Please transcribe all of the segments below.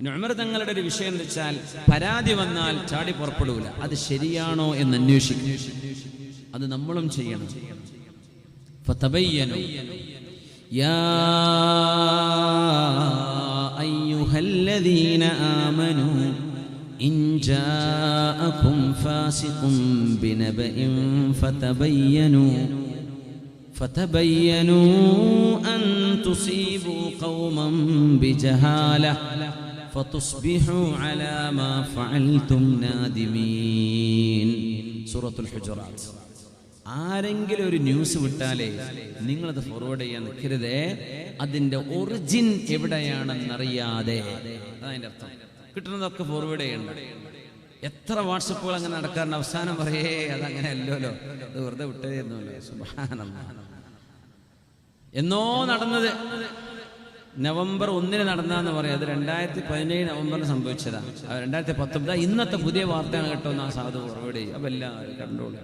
ഇനി ഉമർ തങ്ങളുടെ ഒരു വിഷയം എന്ന് വെച്ചാൽ പരാതി വന്നാൽ ചാടി പുറപ്പെടൂല അത് ശരിയാണോ എന്ന് അന്വേഷിക്കും അത് നമ്മളും ചെയ്യണം فتبينوا يا أيها الذين آمنوا إن جاءكم فاسق بنبأ فتبينوا فتبينوا أن تصيبوا قوما بجهالة فتصبحوا على ما فعلتم نادمين سورة الحجرات ആരെങ്കിലും ഒരു ന്യൂസ് വിട്ടാലേ നിങ്ങളത് ഫോർവേഡ് ചെയ്യാൻ നിൽക്കരുതേ അതിന്റെ ഒറിജിൻ എവിടെയാണെന്നറിയാതെ അതതിന്റെ അർത്ഥം കിട്ടുന്നതൊക്കെ ഫോർവേഡ് ചെയ്യണ്ട എത്ര വാട്സപ്പുകൾ അങ്ങനെ നടക്കാറുണ്ട് അവസാനം പറയേ അതങ്ങനെ അല്ലല്ലോ അത് വെറുതെ വിട്ടേന്നല്ലോ സുബാനല്ലാഹ് എന്നോ നടന്നത് നവംബർ ഒന്നിന് നടന്നാന്ന് പറയാം. അത് രണ്ടായിരത്തി പതിനേഴ് നവംബറിന് സംഭവിച്ചതാണ് രണ്ടായിരത്തി പത്തൊമ്പത് ഇന്നത്തെ പുതിയ വാർത്തയാണ് കേട്ടോ എന്നാ സാധു ഉറവിടെ അപ്പം കണ്ടോളൂ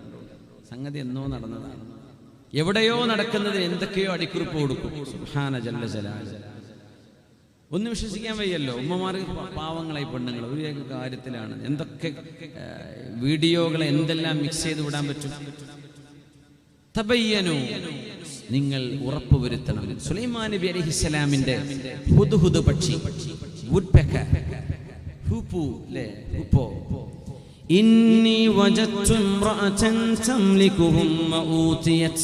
സംഗതി എന്നോ നടന്നതാണ്. എവിടെയോ നടക്കുന്നതിന് എന്തൊക്കെയോ അടിക്കുറിപ്പ് കൊടുക്കും. സുഹാന ജല്ല ജലാല. ഒന്ന് വിശ്വസിക്കാൻ വയ്യല്ലോ. ഉമ്മമാർ പാവങ്ങളായി പെണ്ണുങ്ങൾ. ഒരു കാര്യത്തിലാണ്. എന്തൊക്കെ വീഡിയോകളെ എന്തെല്ലാം മിക്സ് ചെയ്ത് വിടാൻ പറ്റും? നിങ്ങൾ ഉറപ്പുവരുത്തണം സുലൈമാൻ നബി അലൈഹിസ്സലാമിന്റെ ഹുദ്ഹുദ് പക്ഷി woodpecker, ഹൂപ്പു ല്ലേ ഹൂപ്പോ إني وجدت امرأة تملكهم وأوتيت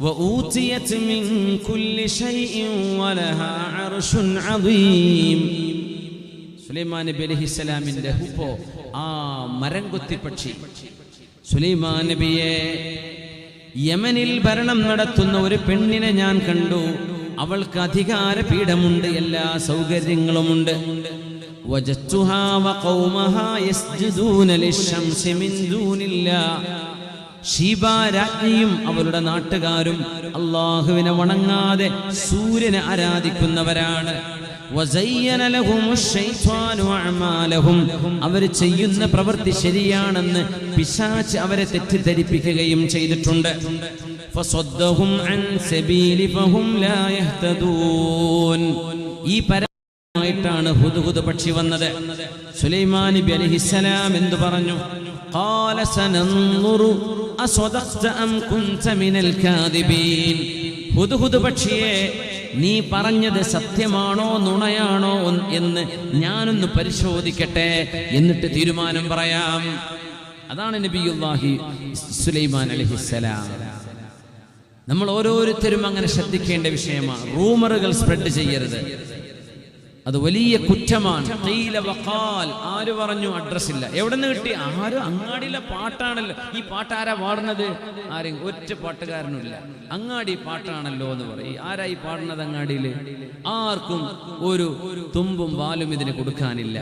وأوتيت من كل شيء ولها عرش عظيم സുലൈമാൻ നബി അലൈഹിസ്സലാമിന്റെ ഹുപ്പോ ആ മരം കൊത്തി പക്ഷി സുലൈമാൻ നബിയെ യമനിൽ ഭരണം നടത്തുന്ന ഒരു പെണ്ണിനെ ഞാൻ കണ്ടു. അവൾക്ക് അധികാര പീഠമുണ്ട് എല്ലാ സൗകര്യങ്ങളുമുണ്ട്. ഷീബ രാജ്ഞിയും അവരുടെ നാട്ടുകാരും അള്ളാഹുവിനെ വണങ്ങാതെ സൂര്യനെ ആരാധിക്കുന്നവരാണ്. വസയ്യന ലഹുമു ശൈത്വാനു അഅമാലഹും. അവർ ചെയ്യുന്ന പ്രവൃത്തി ശരിയാണെന്ന് പിശാച്ച് അവരെ തെറ്റിദ്ധരിപ്പിക്കുകയും ചെയ്തിട്ടുണ്ട് ഫസദ്ദഹും അൻ സബീലി ഫഹും ലാ യഹ്തദൂൻ. ഈ പര ആയിട്ടാണ് ഹുദ്ഹുദ് പക്ഷി വന്നത് സുലൈമാൻ നബി അലൈഹിസ്സലാം എന്തു പറഞ്ഞു قال سننظر أصدقت أم كنت من الكاذبين ഹുദ്ഹുദ് പക്ഷിയെ നീ പറഞ്ഞത് സത്യമാണോ നുണയാണോ എന്ന് ഞാനൊന്ന് പരിശോധിക്കട്ടെ എന്നിട്ട് തീരുമാനം പറയാം. അതാണ് നബിയുല്ലാഹി സുലൈമാൻ അലൈഹിസ്സലാം നമ്മൾ ഓരോരുത്തരും അങ്ങനെ ശ്രദ്ധിക്കേണ്ട വിഷയമാണ്. റൂമറുകൾ സ്പ്രെഡ് ചെയ്യരുത്. അത് വലിയ കുറ്റമാണ്. ആര് പറഞ്ഞു അഡ്രസ് ഇല്ല. എവിടെ നിന്ന് കിട്ടി? ആരും അങ്ങാടിയിലെ പാട്ടാണല്ലോ. ഈ പാട്ട് ആരാ പാടുന്നത്? ആരെയും ഒറ്റ പാട്ടുകാരനുമില്ല. അങ്ങാടി പാട്ടാണല്ലോ എന്ന് പറയും. ആരാ ഈ പാടുന്നത് അങ്ങാടിയിൽ? ആർക്കും ഒരു തുമ്പും വാലും ഇതിന് കൊടുക്കാനില്ല.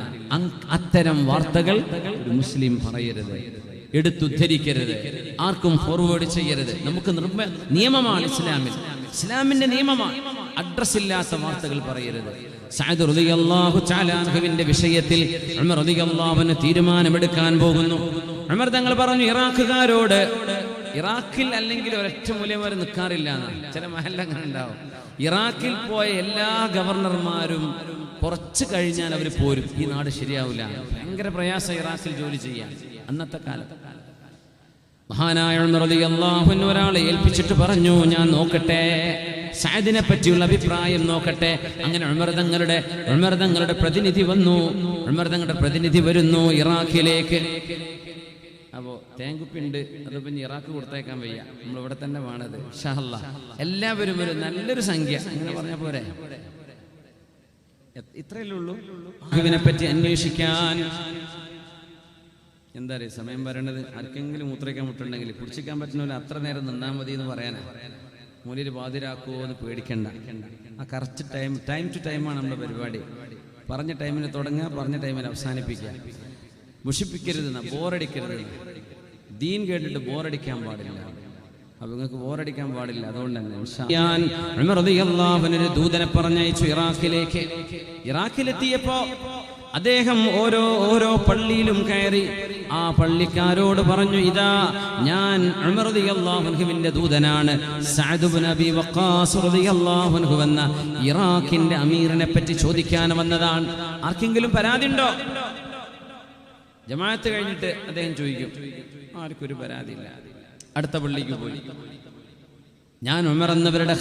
അത്തരം വാർത്തകൾ ഒരു മുസ്ലിം പറയരുത്. എടുത്തുദ്ധരിക്കരുത്. ആർക്കും ഫോർവേഡ് ചെയ്യരുത്. നമുക്ക് നിർമ്മ നിയമമാണ് ഇസ്ലാമിൽ. ഇസ്ലാമിന്റെ നിയമമാണ്. അഡ്രസ് ഇല്ലാത്ത വാർത്തകൾ പറയരുത്. സഅദ് റളിയല്ലാഹു വിഷയത്തിൽ ഉമർ തീരുമാനമെടുക്കാൻ പോകുന്നു. ഉമർ തങ്ങൾ പറഞ്ഞു ഇറാഖുകാരോട് ഇറാഖിൽ അല്ലെങ്കിൽ ഒരൊറ്റ മൂല്യം വരെ നിൽക്കാറില്ല ചില മഹല്ല ഉണ്ടാവും. ഇറാഖിൽ പോയ എല്ലാ ഗവർണർമാരും കുറച്ച് കഴിഞ്ഞാൽ അവർ പോരും. ഈ നാട് ശരിയാവില്ല ഭയങ്കര പ്രയാസം ഇറാഖിൽ ജോലി ചെയ്യാൻ. അന്നത്തെ കാലത്ത്. മഹാനായ അള്ളാഹു ഒരാളെ ഏൽപ്പിച്ചിട്ട് പറഞ്ഞു ഞാൻ നോക്കട്ടെ സാദിനെ പറ്റിയുള്ള അഭിപ്രായം നോക്കട്ടെ. അങ്ങനെ ഉമർ തങ്ങളുടെ പ്രതിനിധി വന്നു. ഉമർ തങ്ങളുടെ പ്രതിനിധി വരുന്നു ഇറാഖിലേക്ക്. അപ്പോ തേങ്കുപ്പിണ്ട് അത് ഇനി ഇറാഖ് കൊടുത്തേക്കാൻ വയ്യ. നമ്മൾ ഇവിടെ തന്നെ വേണത് ഷഹല്ല എല്ലാവരും ഒരു നല്ലൊരു സംഖ്യ. അങ്ങനെ പറഞ്ഞ പോരെ? ഇത്രയല്ലേ ഉള്ളൂ? പറ്റി അന്വേഷിക്കാൻ എന്താ പറയുക സമയം പറയണത് ആർക്കെങ്കിലും മൂത്രയ്ക്കാൻ മുട്ടുണ്ടെങ്കിൽ കുടിച്ചിക്കാൻ പറ്റുന്ന അത്ര നേരം നിന്നാൽ മതി എന്ന് പറയാനാ. മൂലിയിൽ ബാധിരാക്കുമോ എന്ന് പേടിക്കണ്ട. ആ കറക്റ്റ് ടൈം ടൈം ടു ടൈമാണ് നമ്മുടെ പരിപാടി. പറഞ്ഞ ടൈമിന് തുടങ്ങുക പറഞ്ഞ ടൈമിൽ അവസാനിപ്പിക്കുക. മുഷിപ്പിക്കരുത് ബോറടിക്കരുത് ദീൻ കേട്ടിട്ട് ബോറടിക്കാൻ പാടില്ല. അപ്പൊ നിങ്ങൾക്ക് ബോറടിക്കാൻ പാടില്ല. അതുകൊണ്ട് തന്നെ ദൂതനെ പറഞ്ഞയച്ചു ഇറാഖിലേക്ക്. ഇറാഖിലെത്തിയപ്പോ അദ്ദേഹം ഓരോ ഓരോ പള്ളിയിലും കയറി ആ പള്ളിക്കാരോട് പറഞ്ഞു ഇതാ ഞാൻ അൻഹുവിന്റെ ദൂതനാണ്. അൻഹു എന്ന ഇറാഖിന്റെ അമീറിനെ പറ്റി ചോദിക്കാൻ വന്നതാണ്. ആർക്കെങ്കിലും പരാതി ഉണ്ടോ? ജമാഅത്ത് കഴിഞ്ഞിട്ട് അദ്ദേഹം ചോദിക്കും ആർക്കൊരു പരാതി ഇല്ല അടുത്ത പള്ളിക്ക് പോയി. ഞാൻ ഉമർ എന്നവരുടെ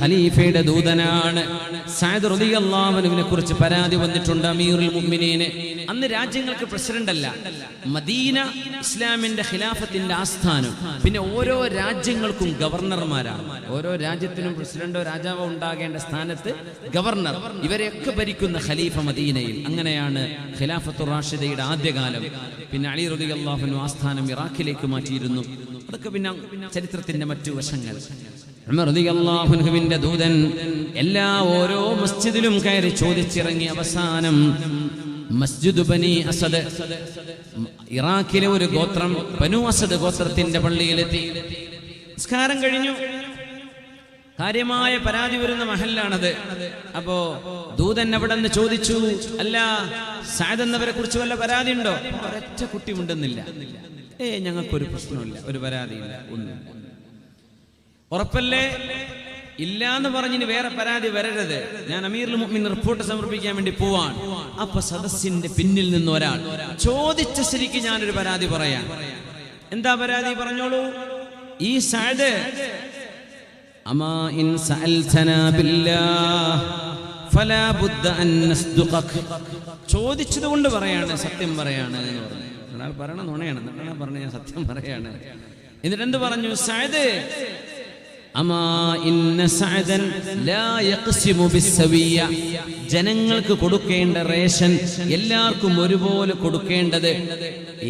ഖലീഫയുടെ ദൂതനാണ്. സഅദ് റളിയല്ലാഹുവിനെ കുറിച്ച് പരാതി വന്നിട്ടുണ്ട് അമീറുൽ മുഅ്മിനീന്. അന്ന് രാജ്യങ്ങൾക്ക് പ്രസിഡന്റ് അല്ല മദീന ഇസ്ലാമിന്റെ ഖിലാഫത്തിന്റെ ആസ്ഥാനം. പിന്നെ ഓരോ രാജ്യങ്ങൾക്കും ഗവർണർമാരാണ്. ഓരോ രാജ്യത്തിനും പ്രസിഡന്റോ രാജാവോ ഉണ്ടാകേണ്ട സ്ഥാനത്ത് ഗവർണർ. ഇവരെയൊക്കെ ഭരിക്കുന്ന ഖലീഫ മദീനയിൽ. അങ്ങനെയാണ് ഖിലാഫത്തു റാഷിദയുടെ ആദ്യകാലം. പിന്നെ അലി റളിയല്ലാഹു ആസ്ഥാനം ഇറാഖിലേക്ക് മാറ്റിയിരുന്നു. അതൊക്കെ പിന്നെ ചരിത്രത്തിന്റെ മറ്റു വശങ്ങൾ. റളിയല്ലാഹു ദൂതൻ എല്ലാ ഓരോ മസ്ജിദിലും കയറി ചോദിച്ചിറങ്ങി അവസാനം മസ്ജിദ് ബനി അസദ് ഇറാഖിലെ ഒരു ഗോത്രം ബനു അസദ് ഗോത്രത്തിന്റെ പള്ളിയിലെത്തി. നിസ്കാരം കഴിഞ്ഞു. കാര്യമായ പരാതി വരുന്ന മഹലിലാണത്. അപ്പോ ദൂതൻ അവിടെ നിന്ന് ചോദിച്ചു അല്ല സായതെന്നവരെ കുറിച്ച് വല്ല പരാതി ഉണ്ടോ ഒരൊറ്റ കുട്ടി ഉണ്ടെന്നില്ല ഏ ഞങ്ങൾക്കൊരു പ്രശ്നമില്ല. ഒരു പരാതിയില്ല. ഒന്നുമില്ല ഉറപ്പല്ലേ? ഇല്ല എന്ന് പറഞ്ഞിന് വേറെ പരാതി വരരുത്. ഞാൻ അമീർ മുഅ്മിൻ റിപ്പോർട്ട് സമർപ്പിക്കാൻ വേണ്ടി പോവാൻ അപ്പൊ സദസ്സിന്റെ പിന്നിൽ നിന്ന് ഒരാൾ ചോദിച്ച ശരിക്ക് ഞാനൊരു പരാതി പറയാം. എന്താ പരാതി? പറഞ്ഞോളൂ. ഈ സാദ് അമാ ഇൻ ചോദിച്ചത് കൊണ്ട് പറയാണ് സത്യം പറയാണ് എന്ന് പറഞ്ഞു. ഒരാൾ പറയണ നുണയാണ് എന്നിട്ടാണ് പറഞ്ഞ ഞാൻ സത്യം പറയാണ്. എന്നിട്ട് എന്ത് പറഞ്ഞു? ജനങ്ങൾക്ക് കൊടുക്കേണ്ട റേഷൻ എല്ലാവർക്കും ഒരുപോലെ കൊടുക്കേണ്ടത്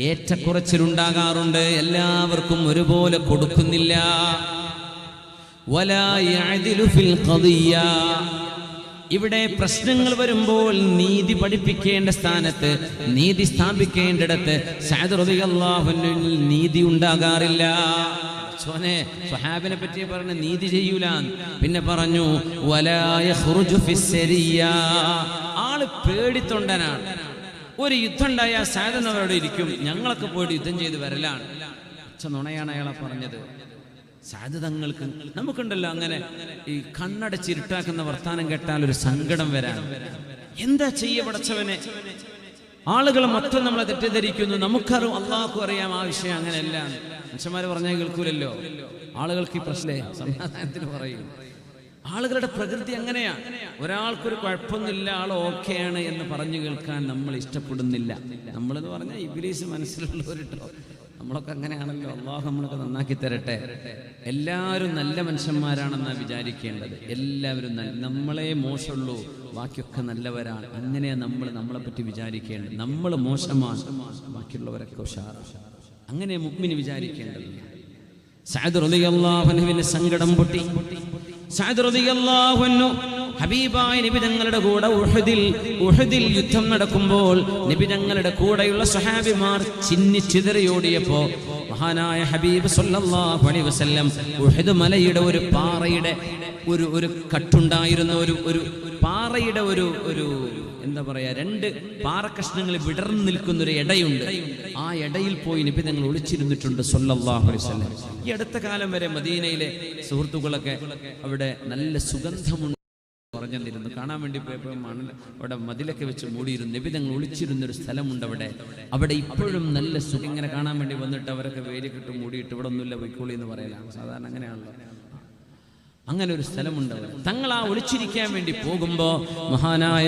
ഏറ്റക്കുറച്ചിലുണ്ടാകാറുണ്ട്. എല്ലാവർക്കും ഒരുപോലെ കൊടുക്കുന്നില്ല. ഇവിടെ പ്രശ്നങ്ങൾ വരുമ്പോൾ നീതി പഠിപ്പിക്കേണ്ട സ്ഥാനത്ത് നീതി സ്ഥാപിക്കേണ്ടിടത്ത് സഅദ് റളിയല്ലാഹുവിൽ നീതി ഉണ്ടാകാറില്ല. സോനെ സ്വഹാബിനെ പറ്റി പറഞ്ഞ നീതി ചെയ്യൂല പിന്നെ പറഞ്ഞു വലായ ആൾ പേടിത്തൊണ്ടനാണ്. ഒരു യുദ്ധം ഉണ്ടായാൽ സാധനവരോട് ഇരിക്കും. ഞങ്ങളൊക്കെ പോയിട്ട് യുദ്ധം ചെയ്ത് വരലാണ്. നുണയാണ് അയാളെ പറഞ്ഞത്. സാധ്യതങ്ങൾക്ക് നമുക്കുണ്ടല്ലോ അങ്ങനെ ഈ കണ്ണടച്ചിരുട്ടാക്കുന്ന വർത്താനം കേട്ടാൽ ഒരു സങ്കടം വരാൻ. എന്താ ചെയ്യ പടച്ചവനെ? ആളുകൾ മൊത്തം നമ്മളെ തെറ്റിദ്ധരിക്കുന്നു. നമുക്കറിയും അള്ളാഹു അറിയാം ആ വിഷയം അങ്ങനെയല്ല മനുഷ്യന്മാർ പറഞ്ഞാൽ കേൾക്കൂലല്ലോ. ആളുകൾക്ക് ഈ പ്രശ്നേ സമാധാനത്തിന് പറയും. ആളുകളുടെ പ്രകൃതി അങ്ങനെയാ. ഒരാൾക്കൊരു കുഴപ്പമൊന്നുമില്ല ആൾ ഓക്കെയാണ് എന്ന് പറഞ്ഞു കേൾക്കാൻ നമ്മൾ ഇഷ്ടപ്പെടുന്നില്ല. നമ്മളെന്ന് പറഞ്ഞാൽ ഇബിലീസ് മനസ്സിലുള്ളവരിട്ടോ നമ്മളൊക്കെ അങ്ങനെയാണല്ലോ. അള്ളാഹു നമ്മളൊക്കെ നന്നാക്കി തരട്ടെ. എല്ലാവരും നല്ല മനുഷ്യന്മാരാണെന്നാണ് വിചാരിക്കേണ്ടത്. എല്ലാവരും നല്ല നമ്മളെ മോശമുള്ളൂ. ബാക്കിയൊക്കെ നല്ലവരാണ്. അങ്ങനെയാണ് നമ്മൾ നമ്മളെ പറ്റി വിചാരിക്കേണ്ടത്. നമ്മൾ മോശമാണ്. ബാക്കിയുള്ളവരൊക്കെ ഉഷാറാണ്. അങ്ങനെ മുഗ്മിന് വിചാരിക്കേണ്ടത്. സഅദ് റളിയല്ലാഹു അൻഹുവിന് സങ്കടം പൊട്ടി. റളിയല്ലാഹു അൻഹു ഹബീബായ നിബിതങ്ങളുടെ കൂടെ ഉഹദിൽ ഉഹദിൽ യുദ്ധം നടക്കുമ്പോൾ നിബിതങ്ങളുടെ കൂടെയുള്ള സ്വഹാബിമാർ ചിന്നി ചിതറിയോടിയപ്പോ മഹാനായ ഹബീബ് സല്ലല്ലാഹു അലൈഹി വസല്ലം ഉഹദ് മലയുടെ ഒരു പാറയുടെ ഒരു ഒരു കട്ടുണ്ടായിരുന്ന ഒരു ഒരു പാറയുടെ ഒരു ഒരു എന്താ പറയാ രണ്ട് പാറക്കഷ്ണങ്ങൾ വിടർന്നു നിൽക്കുന്ന ഒരു ഇടയുണ്ട്. ആ ഇടയിൽ പോയി നബി തങ്ങൾ ഒളിച്ചിരുന്നിട്ടുണ്ട് അലൈഹി വസല്ലം. ഈ അടുത്ത കാലം വരെ മദീനയിലെ സുഹൃത്തുക്കളൊക്കെ അവിടെ നല്ല സുഗന്ധമുണ്ട്. പറഞ്ഞിരുന്നു കാണാൻ വേണ്ടി പോയപ്പോൾ മണൽ അവിടെ മതിലൊക്കെ വെച്ച് മൂടിയിരുന്നു. നബി തങ്ങൾ ഒളിച്ചിരുന്ന ഒരു സ്ഥലമുണ്ട് അവിടെ. അവിടെ ഇപ്പോഴും നല്ല സുഖം. ഇങ്ങനെ കാണാൻ വേണ്ടി വന്നിട്ട് അവരൊക്കെ വേലിക്കിട്ട് മൂടിയിട്ട് ഇവിടെ ഒന്നുമില്ല പൊയ്ക്കോളി എന്ന് പറയലാണ്. സാധാരണ അങ്ങനെയാണല്ലോ. അങ്ങനെ ഒരു സ്ഥലമുണ്ട് തങ്ങൾ ആ ഒളിച്ചിരിക്കാൻ വേണ്ടി പോകുമ്പോ മഹാനായ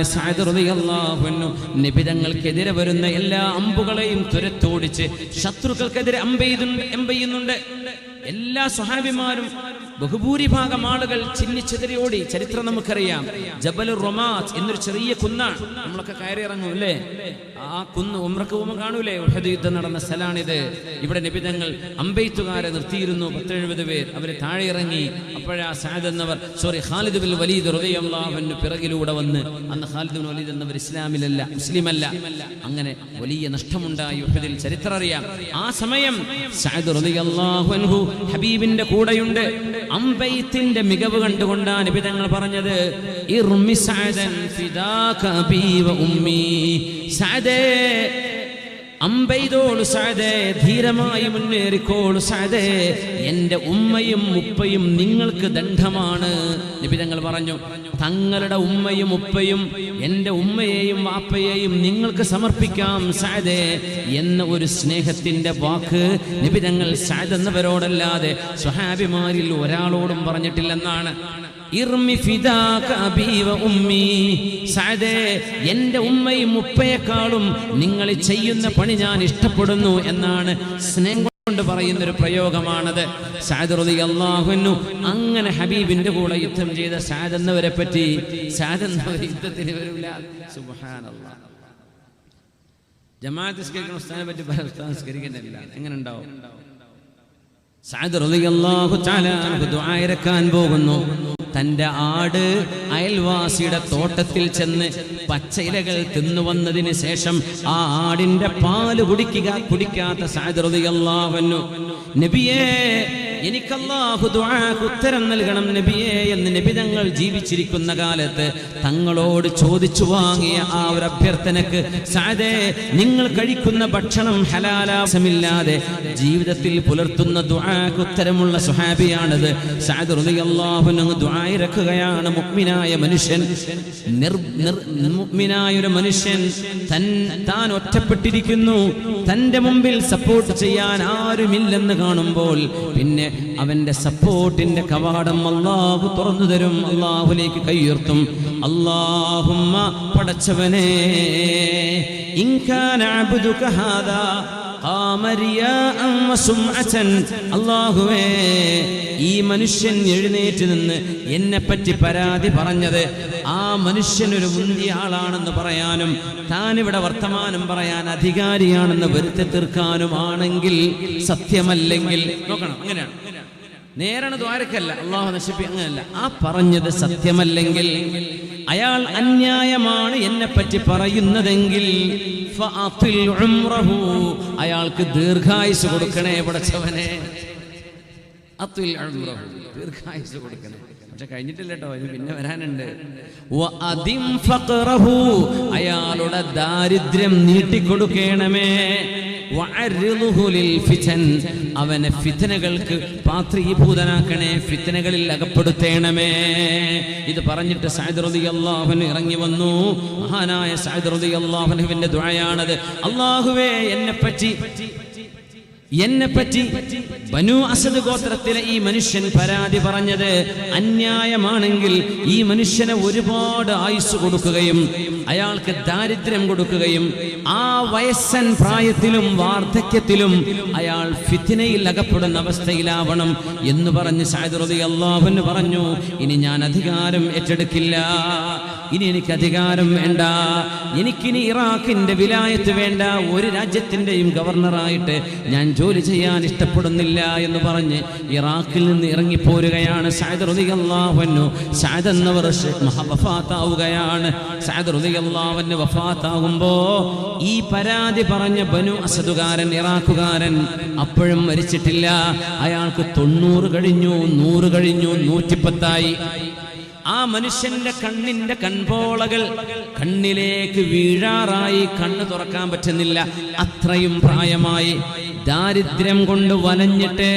നിബിതങ്ങൾക്കെതിരെ വരുന്ന എല്ലാ അമ്പുകളെയും തുരത്തോടിച്ച് ശത്രുക്കൾക്കെതിരെ അമ്പെയ്തുണ്ട് എമ്പെയ്യുന്നുണ്ട് എല്ലാ സ്വഹാബിമാരും ബഹുഭൂരിഭാഗം ആളുകൾ ചിന്നിച്ചെതിരിയോടി ചരിത്രം നമുക്കറിയാം. ജബൽ റൊമാസ് എന്നൊരു ചെറിയ കുന്നാണ്. നമ്മളൊക്കെ കയറി ഇറങ്ങും അല്ലേ? ആ കുന്ന് ഉമ്രക്ക് പോകുമ്പോൾ കാണൂലേ? ഉഹദ് യുദ്ധം നടന്ന സ്ഥലമാണിത് ഇവിടെ നിബിതങ്ങൾ അമ്പെയ്ത്തുകാരെ നിർത്തിയിരുന്നു. പത്തെഴുപത് പേർ അവർ താഴെ ഇറങ്ങി അപ്പോഴാ സാദ് എന്നവർ സോറി ഖാലിദ് ബിൻ വലീദ് ഹൃദയം പിറകിലൂടെ വന്ന് അന്ന് ഖാലിദ് ബിൻ വലീദ് എന്നവർ ഇസ്ലാമിലല്ല മുസ്ലിമല്ല. അങ്ങനെ വലിയ നഷ്ടമുണ്ടായി ഉഹദിൽ. ചരിത്രം അറിയാം ആ സമയം റളിയല്ലാഹു അൻഹു ഹബീബിന്റെ കൂടെയുണ്ട്. അമ്പെയ്ത്തിന്റെ മികവ് കണ്ടുകൊണ്ടാണ് നബി തങ്ങൾ പറഞ്ഞത്. അമ്പെയ്തോളു സാദേ ധീരമായി മുന്നേറിക്കോളു സാദേ. എന്റെ ഉമ്മയും ഉപ്പയും നിങ്ങൾക്ക് ദണ്ഡമാണ്. നിബിതങ്ങൾ പറഞ്ഞു തങ്ങളുടെ ഉമ്മയും ഉപ്പയും എന്റെ ഉമ്മയെയും വാപ്പയെയും നിങ്ങൾക്ക് സമർപ്പിക്കാം സാദേ. എന്ന ഒരു സ്നേഹത്തിന്റെ വാക്ക് നിബിതങ്ങൾ സാദ് എന്നവരോടല്ലാതെ സ്വഹാബിമാരിൽ ഒരാളോടും പറഞ്ഞിട്ടില്ലെന്നാണ്. എന്റെ ഉമ്മയും ഉപ്പയെക്കാളും നിങ്ങൾ ചെയ്യുന്ന പണി ഞാൻ ഇഷ്ടപ്പെടുന്നു എന്നാണ് സ്നേഹം കൊണ്ട് പറയുന്ന ഒരു പ്രയോഗമാണത് റളിയല്ലാഹു അൻഹു അങ്ങനെ ഹബീബിന്റെ കൂടെ യുദ്ധം ചെയ്ത സഅദ് എന്നവരെ പറ്റി എന്നവർ യുദ്ധത്തിന് ജമാഅത്ത് പറ്റി എങ്ങനെ ഉണ്ടാവും റളിയല്ലാഹു തആല ഇറക്കാൻ പോകുന്നു. തന്റെ ആട് അയൽവാസിയുടെ തോട്ടത്തിൽ ചെന്ന് പച്ചയിലകൾ തിന്നുവന്നതിന് ശേഷം ആ ആടിന്റെ പാൽ കുടിക്കുക കുടിക്കാത്ത അൻഹു. നബിയേ എനിക്ക് അല്ലാഹു ദുആക്ക് ഉത്തരം നൽകണം നബിയേ എന്ന് നബി തങ്ങൾ ജീവിച്ചിരിക്കുന്ന കാലത്ത് തങ്ങളോട് ചോദിച്ചു വാങ്ങിയ ആ ഒരു അഭ്യർത്ഥനക്ക് സാധേ നിങ്ങൾ കഴിക്കുന്ന ഭക്ഷണം ഹലാലാസമില്ലാതെ ജീവിതത്തിൽ പുലർത്തുന്ന ദുആക്ക് ഉത്തരമുള്ള സുഹാബിയാണത്. സഅദ് റളിയല്ലാഹു അൻഹു ദുആ ഇറക്കുകയാണ് മുക്മിനായ മനുഷ്യൻ. മുക്മിനായൊരു മനുഷ്യൻ തൻ താൻ ഒറ്റപ്പെട്ടിരിക്കുന്നു. തന്റെ മുമ്പിൽ സപ്പോർട്ട് ചെയ്യാൻ ആരുമില്ലെന്ന് കാണുമ്പോൾ പിന്നെ അവന്റെ സപ്പോർട്ടിന്റെ കവാടം അള്ളാഹു തുറന്നു തരും. അള്ളാഹുലേക്ക് കൈയുയർത്തും. അള്ളാഹുമ്മ പടച്ചവനെ അബ്ദുക ഹാദാ അല്ലാഹുവേ ഈ മനുഷ്യൻ എഴുന്നേറ്റ് നിന്ന് എന്നെ പറ്റി പരാതി പറഞ്ഞത് ആ മനുഷ്യൻ ഒരു മുന്തിയ ആളാണെന്ന് പറയാനും താൻ ഇവിടെ വർത്തമാനം പറയാൻ അധികാരിയാണെന്ന് വരുത്തി തീർക്കാനുമാണെങ്കിൽ സത്യമല്ലെങ്കിൽ നോക്കണം അങ്ങനെയാണ്. നേരണ ദ്വാരക്കല്ല അള്ളാഹു നശിപ്പി അങ്ങനെയല്ല. ആ പറഞ്ഞത് സത്യമല്ലെങ്കിൽ അയാൾ അന്യായമാണ് എന്നെ പറ്റി പറയുന്നതെങ്കിൽ. അയാൾക്ക് ദീർഘായുസ് കൊടുക്കണേ പടച്ചവനെ അത്തുൽ. ദീർഘായുസ് കൊടുക്കണേ പക്ഷെ കഴിഞ്ഞിട്ടില്ല കേട്ടോ പിന്നെ വരാനുണ്ട്. അയാളുടെ ദാരിദ്ര്യം നീട്ടിക്കൊടുക്കണമേ. അവനെ ഫിത്തനകൾക്ക് പാത്രീഭൂതനാക്കണേ ഫിത്തനകളിൽ അകപ്പെടുത്തേണമേ. ഇത് പറഞ്ഞിട്ട് റളിയല്ലാഹു അൻഹു ഇറങ്ങി വന്നു. മഹാനായ സഅദ് അള്ളാഹുനുവിന്റെ അൻഹുവിന്റെ അള്ളാഹുവേ എന്നെ പറ്റി എന്നെ പറ്റി ബനു അസദ് ഗോത്രത്തിലെ ഈ മനുഷ്യൻ പരാതി പറഞ്ഞത് അന്യായമാണെങ്കിൽ ഈ മനുഷ്യനെ ഒരുപാട് ആയുസ് കൊടുക്കുകയും അയാൾക്ക് ദാരിദ്ര്യം കൊടുക്കുകയും ആ വയസ്സൻ പ്രായത്തിലും വാർദ്ധക്യത്തിലും അയാൾ ഫിത്തിനയിൽ അകപ്പെടുന്ന അവസ്ഥയിലാവണം എന്ന് പറഞ്ഞ് സായദുറതി അള്ളാഹുന്ന് പറഞ്ഞു ഇനി ഞാൻ അധികാരം ഏറ്റെടുക്കില്ല. ഇനി എനിക്ക് അധികാരം വേണ്ട. എനിക്കിനി ഇറാഖിന്റെ വിലായത്ത് വേണ്ട. ഒരു രാജ്യത്തിന്റെയും ഗവർണറായിട്ട് ഞാൻ ജോലി ചെയ്യാൻ ഇഷ്ടപ്പെടുന്നില്ല എന്ന് പറഞ്ഞ് ഇറാഖിൽ നിന്ന് ഇറങ്ങിപ്പോരുകയാണ് സായദ് റുദിയല്ലാഹുന്നു സായദ് എന്നവർ വഫാത്താവുകയാണ്. ഈ പരാതി പറഞ്ഞ ബനു അസദുകാരൻ ഇറാഖുകാരൻ അപ്പോഴും മരിച്ചിട്ടില്ല. അയാൾക്ക് തൊണ്ണൂറ് കഴിഞ്ഞു നൂറ് കഴിഞ്ഞു നൂറ്റിപ്പത്തായി. ആ മനുഷ്യന്റെ കണ്ണിന്റെ കൺപോളകൾ കണ്ണിലേക്ക് വീഴാറായി കണ്ണ് തുറക്കാൻ പറ്റുന്നില്ല. അത്രയും പ്രായമായി ദാരിദ്ര്യം കൊണ്ട് വലഞ്ഞിട്ട്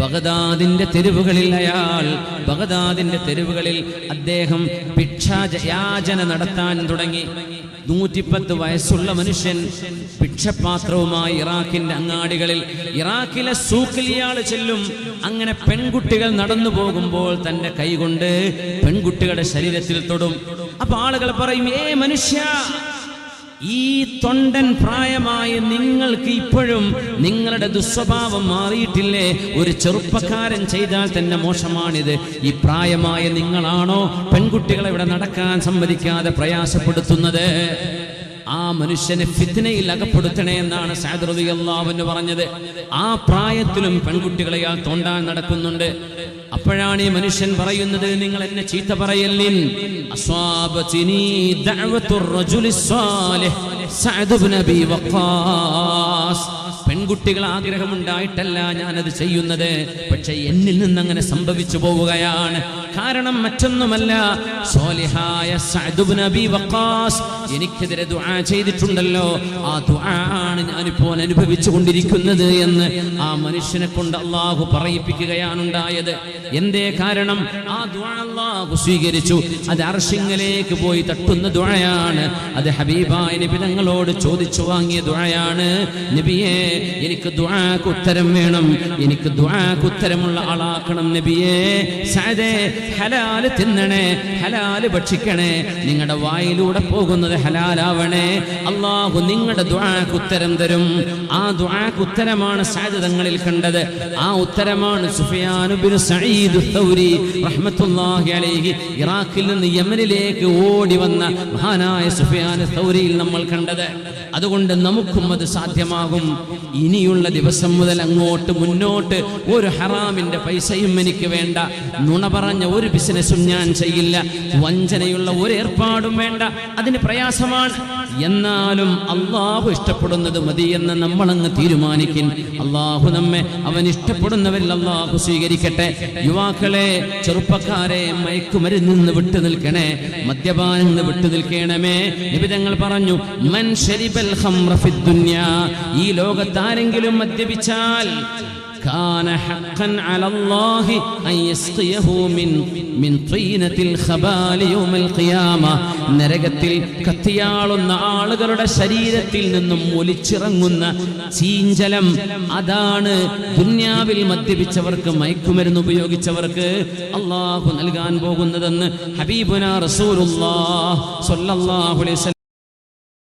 ബഗദാദിന്റെ തെരുവുകളിൽ അയാൾ ബഗദാദിന്റെ തെരുവുകളിൽ അദ്ദേഹം ഭിക്ഷായാചന നടത്താൻ തുടങ്ങി. നൂറ്റിപ്പത്ത് വയസ്സുള്ള മനുഷ്യൻ ഭിക്ഷപാത്രവുമായി ഇറാഖിന്റെ അങ്ങാടികളിൽ ഇറാഖിലെ സൂക്കിൽ ചെല്ലും. അങ്ങനെ പെൺകുട്ടികൾ നടന്നു പോകുമ്പോൾ തന്റെ കൈകൊണ്ട് പെൺകുട്ടികളുടെ ശരീരത്തിൽ തൊടും. അപ്പൊ ആളുകൾ പറയും ഏ മനുഷ്യ ഈ തൊണ്ടൻ പ്രായമായ നിങ്ങൾക്ക് ഇപ്പോഴും നിങ്ങളുടെ ദുസ്വഭാവം മാറിയിട്ടില്ലേ? ഒരു ചെറുപ്പക്കാരൻ ചെയ്താൽ തന്നെ മോശമാണിത്. ഈ പ്രായമായ നിങ്ങളാണോ പെൺകുട്ടികളെ ഇവിടെ നടക്കാൻ സമ്മതിക്കാതെ പ്രയാസപ്പെടുത്തുന്നത്? ആ മനുഷ്യനെ ഫിത്തിനയിൽ അകപ്പെടുത്തണേ എന്നാണ് സാദൃതി പറഞ്ഞത്. ആ പ്രായത്തിലും പെൺകുട്ടികളെ ആ തോണ്ടാൻ നടക്കുന്നുണ്ട്. അപ്പോഴാണ് ഈ മനുഷ്യൻ പറയുന്നത് നിങ്ങൾ എന്നെ ചീത്ത പറയല്ലിൻ? പെൺകുട്ടികൾ ആഗ്രഹമുണ്ടായിട്ടല്ല ഞാനത് ചെയ്യുന്നത്. പക്ഷെ എന്നിൽ നിന്ന് അങ്ങനെ സംഭവിച്ചു പോവുകയാണ്. കാരണം മറ്റൊന്നുമല്ല. സോലിഹായ സഅദ് ഇബ്നു അബീ വഖാസ് എനിക്കെതിരെ ദുആ ചെയ്തിട്ടുണ്ടല്ലോ. ആ ദുആ ആണ് ഞാനിപ്പോൾ അനുഭവിച്ചു കൊണ്ടിരിക്കുന്നത് എന്ന് ആ മനുഷ്യനെ കൊണ്ട് അള്ളാഹു പറയിപ്പിക്കുകയാണ് ഉണ്ടായത്. എന്തേ കാരണം? ആ ദുആ അള്ളാഹു സ്വീകരിച്ചു. അത് അർഷിങ്ങലേക്ക് പോയി തട്ടുന്ന ദുആയാണ്. അത് ഹബീബായ നബി തങ്ങളോട് ചോദിച്ചു വാങ്ങിയ ദുആയാണ്. നബിയെ എനിക്ക് ദുആക്ക് ഉത്തരം വേണം. എനിക്ക് ദുആക്ക് ഉത്തരമുള്ള ആളാക്കണം നബിയെ. സഅദേ ഹലാൽ തിന്നണേ ഹലാൽ ഭക്ഷിക്കണേ. നിങ്ങളുടെ വായിലൂടെ പോകുന്നത് ഹലാലാവണേ. അള്ളാഹു നിങ്ങളുടെ ദുആക്ക് ഉത്തരം തരും. ആ ദുആക്ക് ഉത്തരമാണ് സഅദ് തങ്ങളിൽ കണ്ടത്. ആ ഉത്തരമാണ് സഈദ് തൗരി റഹ്മത്തുള്ളാഹി അലൈഹി ഇറാഖിൽ നിന്ന് യമനിലേക്ക് ഓടി വന്ന മഹാനായ സുഫിയാൻ തൗരിയിൽ നമ്മൾ കണ്ടത്. അതുകൊണ്ട് നമുക്കും അത് സാധ്യമാകും. ഇനിയുള്ള ദിവസം മുതൽ അങ്ങോട്ട് മുന്നോട്ട് ഒരു ഹറാമിന്റെ പൈസയും എനിക്ക് വേണ്ട. നുണ പറഞ്ഞ ഒരു ബിസിനസ്സും ഞാൻ ചെയ്യില്ല. വഞ്ചനയുള്ള ഒരു ഏർപ്പാടും വേണ്ട. അതിന് പ്രയാസമാണ്. എന്നാലും അള്ളാഹു ഇഷ്ടപ്പെടുന്നത് മതി എന്ന് നമ്മളങ്ങ് തീരുമാനിക്കും. അള്ളാഹു നമ്മെ അവൻ ഇഷ്ടപ്പെടുന്നവരിൽ അള്ളാഹു സ്വീകരിക്കട്ടെ. യുവാക്കളെ ചെറുപ്പക്കാരെ മയക്കുമരുന്നിൽ നിന്ന് വിട്ടു നിൽക്കണേ. മദ്യപാനിൽ നിന്ന് വിട്ടു നിൽക്കണമേ. നിബിതങ്ങൾ പറഞ്ഞു മൻ ഈ ലോകത്താരെങ്കിലും മദ്യപിച്ചാൽ كان حقا على الله أن يسقيه من من طينة الخبال يوم القيامة നരകത്തിൽ കത്തിയാളുന്ന ആളുകളുടെ ശരീരത്തിൽ നിന്നും ഒലിച്ചിറങ്ങുന്ന ചീഞ്ചലം അതാണ് ദുന്യാവിൽ മദ്യപിച്ചവർക്ക് മയക്കുമരുന്ന് ഉപയോഗിച്ചവർക്ക് അള്ളാഹു നൽകാൻ പോകുന്നതെന്ന് ഹബീബുന റസൂലുള്ളാഹ് സ്വല്ലല്ലാഹു അലൈഹി വസല്ലം